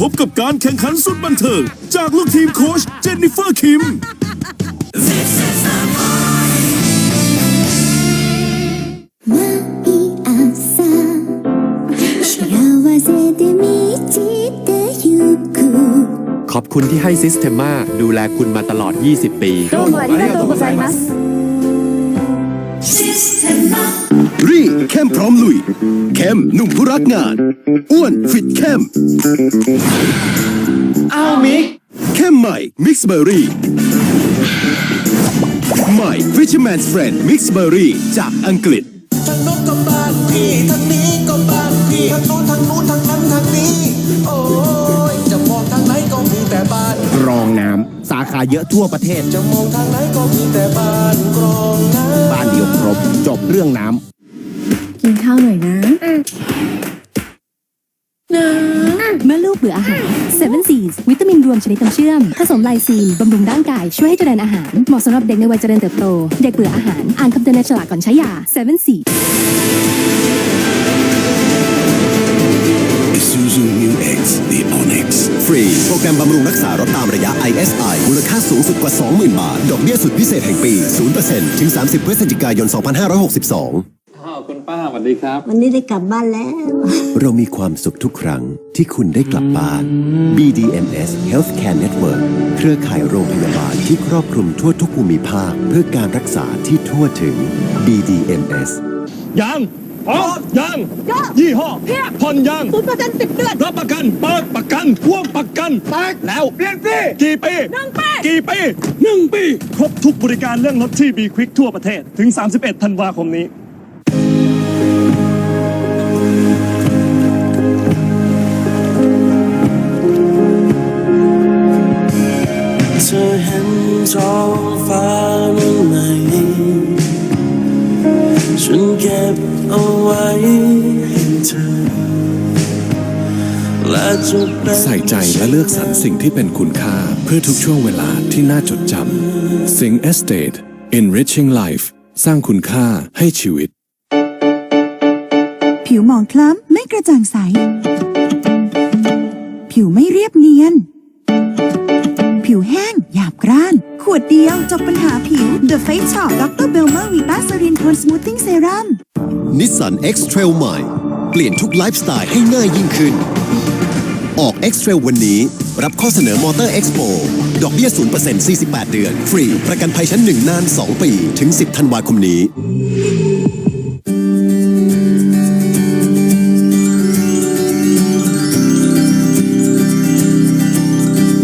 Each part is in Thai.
พบกับการแข่งขันสุดบันเทิง จากลูกทีมโค้ชเจนนิเฟอร์คิม 毎朝幸せで満ちてゆく ขอบคุณที่ให้ซิสเ e มาดูแลคุณมาตลอด 20 ปี どうもありがとうございます。 รีเข้มพร้อมลุย เข้มหนุ่มผู้รักงาน อ้วนฟิตเข้มอ้าวมิกเข้มใหม่มิกซ์เบอร์รี่ใหม่ Fisherman's Friend Mix Berry จากอังกฤษทางโน้นก็บ้านพี่ทาง องน้ำสาขาเยอะทั่วประเทศจะมองทางไหนก็มีแต่บ้านกรองน้ำบ้านเดียวครบจบเรื่องน้กินข้าวหน่อยนะเมื่อลูกเบื่ออาหาร7 Seeds วิตามินรวมชนิดน้ำเชื่อม ผสมไลซีนบำรุงร่างกาย ช่วยให้เจริญอาหาร เหมาะสำหรับเด็กในวัยเจริญเติบโต เด็กเบื่ออาหาร อ่านคำเตือนในฉลากก่อนใช้ยา7 Seeds Isuzu New X The Onyx ฟรี โปรแกรมบำรุงรักษารถตามระยะ ISI มูลค่าสูงสุดกว่า 20,000 บาท ดอกเบี้ยสุดพิเศษแห่งปี 0%ถึง 30 พฤศจิกายน 2562อ้าวคุณป้าสวัสดีครับ วันนี้ได้กลับบ้านแล้ว เรามีความสุขทุกครั้งที่คุณได้กลับบ้าน BDMS Healthcare Network เครือข่ายโรงพยาบาลที่ครอบคลุมทั่วทุกภูมิภาค เพื่อการรักษาที่ทั่วถึง BDMS ยัง อ๋อยังยี่ห้อผ่อนยังศูนย์เปอร์เซ็นต์สิบเดือนรับประกันเปิดประกันพ่วงประกันแตกแล้วเปลี่ยนฟรีกี่ปี หนึ่งปี กี่ปีหนึ่งปี ครบทุกบริการเรื่องรถที่บีควิกทั่วประเทศ ถึง 31 ธันวาคมนี้ เธอเห็นท้องฟ้า เอาไว้ให้เธอใส่ใจและเลือกสรรสิ่งที่เป็นคุณค่าเพื่อทุกช่วงเวลาที่น่าจดจำ Sing Estate Enriching Life สร้างคุณค่าให้ชีวิต ผิวหมองคล้ำไม่กระจ่างใส ผิวไม่เรียบเนียน ผิวแห้งหยาบกร้าน ขวดเดียวจบปัญหาผิว The Face Shop Dr. Belma Vita Serin Tone Smoothing Serum นิสสัน X Trail ใหม่ เปลี่ยนทุกไลฟ์สไตล์ให้ง่ายยิ่งขึ้น ออก X Trail วันนี้ รับข้อเสนอมอเตอร์ Expo ดอกเบี้ย 0% 48 เดือน ฟรี ประกันภัยชั้น 1 นาน 2 ปี ถึง 10 ธันวาคมนี้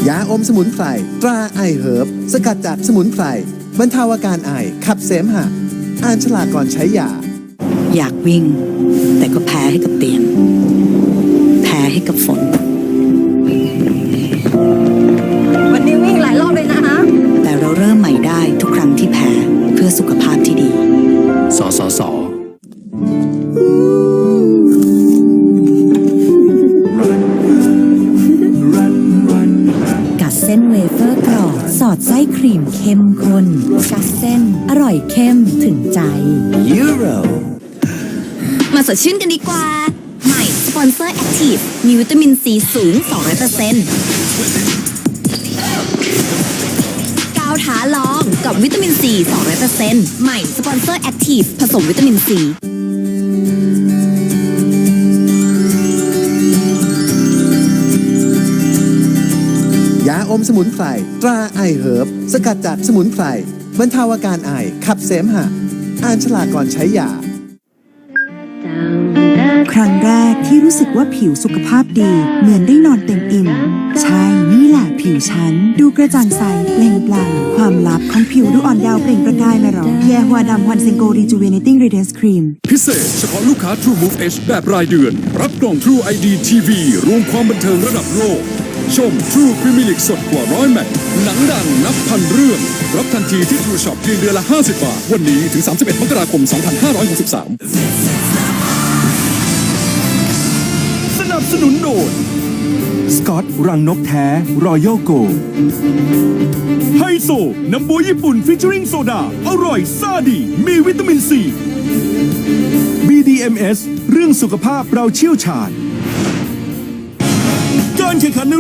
ยาอมสมุนไพรตราไอเฮิร์บสกัดจากสมุนไพรบรรเทาอาการไอขับเสมหะ อ่านฉลากก่อนใช้ยา อยากวิ่ง แต่ก็แพ้ให้กับเตียง แพ้ให้กับฝน วันนี้วิ่งหลายรอบเลยนะ แต่เราเริ่มใหม่ได้ทุกครั้งที่แพ้เพื่อสุขภาพที่ดี สสสกัดเส้นเวเฟอร์กรอบสอดไส้ครีมเข้มข้นกัดเส้น อร่อยเข้มถึงใจ Euro มาสดชื่นกันดีกว่า ใหม่ สปอนเซอร์แอคทีฟมีวิตามินซีสูง 200%ก้าวท้าลองกับวิตามินซี 200%ใหม่ สปอนเซอร์แอคทีฟผสมวิตามินซียาอมสมุนไพรตราไอเฮิร์บสกัดจากสมุนไพรบรรเทาอาการไอขับเสมหะ อ่านฉลากก่อนใช้ยา ครั้งแรกที่รู้สึกว่าผิวสุขภาพดี เหมือนได้นอนเต็มอิ่ม ใช่นี่แหละผิวฉัน ดูกระจ่างใสเปล่งปลั่งความลับของผิวดูอ่อนเยาว์เปล่งประกายมาหรอแยหัวดำวันเซงโกรีจูเวเนติ้งรีเดนส์ครีมพิเศษเฉพาะลูกค้า True Move H แบบรายเดือน รับกล่อง True ID TV รวมความบันเทิงระดับโลกชม True Premier League สดกว่าร้อยแมตช์หนังดังนับพันเรื่อง รับทันทีที่ True Shop เพียงเดือนละ 50 บาท วันนี้ถึง 31 มกราคม 2563 บสนุนโดยสกอตรังนกแท้รอยัลโกไฮโซน้ำบัวญี่ปุ่นฟิชเชอริงโซดา อร่อยซาดี มีวิตามินซี BDMS เรื่องสุขภาพเราเชี่ยวชาญ การแข่งขัน